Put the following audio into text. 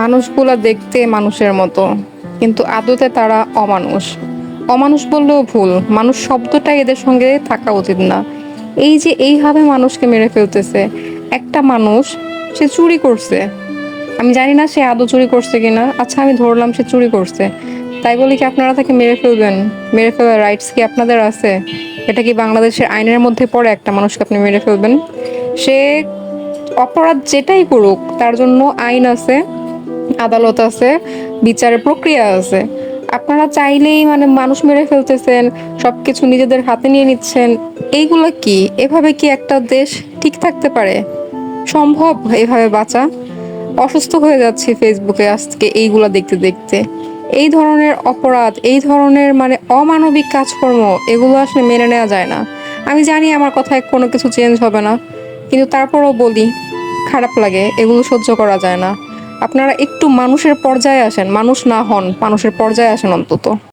মানুষগুলো দেখতে মানুষের মতো, কিন্তু আদতে তারা অমানুষ। অমানুষ বললেও ভুল, মানুষ শব্দটা এদের সঙ্গে থাকা উচিত না। এই যে এইভাবে মানুষকে মেরে ফেলতেছে, একটা মানুষ সে চুরি করছে। আমি জানি না সে আদৌ চুরি করছে কিনা আচ্ছা আমি ধরলাম সে চুরি করছে। তাই বলে কি আপনারা তাকে মেরে ফেলবেন? মেরে ফেলার রাইটস কি আপনাদের আছে? এটা কি বাংলাদেশের আইনের মধ্যে পড়ে একটা মানুষকে আপনি মেরে ফেলবেন? সে অপরাধ যেটাই করুক, তার জন্য আইন আছে। আদালত আছে, বিচারের প্রক্রিয়া আছে। আপনারা চাইলেই মানে মানুষ মেরে ফেলতেছেন সব কিছু নিজেদের হাতে নিয়ে নিচ্ছেন। এইগুলো কি? এভাবে কি একটা দেশ ঠিক থাকতে পারে? সম্ভব এভাবে বাঁচা? অসুস্থ হয়ে যাচ্ছি ফেসবুকে আজকে এইগুলো দেখতে দেখতে। এই ধরনের অপরাধ, এই ধরনের মানে অমানবিক কাজকর্ম, এগুলো আসলে মেনে নেওয়া যায় না। আমি জানি আমার কথায় কোনো কিছু চেঞ্জ হবে না, কিন্তু তারপরও বলি, খারাপ লাগে, এগুলো সহ্য করা যায় না। আপনারা একটু মানুষের পর্যায়ে আসেন মানুষ না হন মানুষের পর্যায়ে আসেন অন্তত।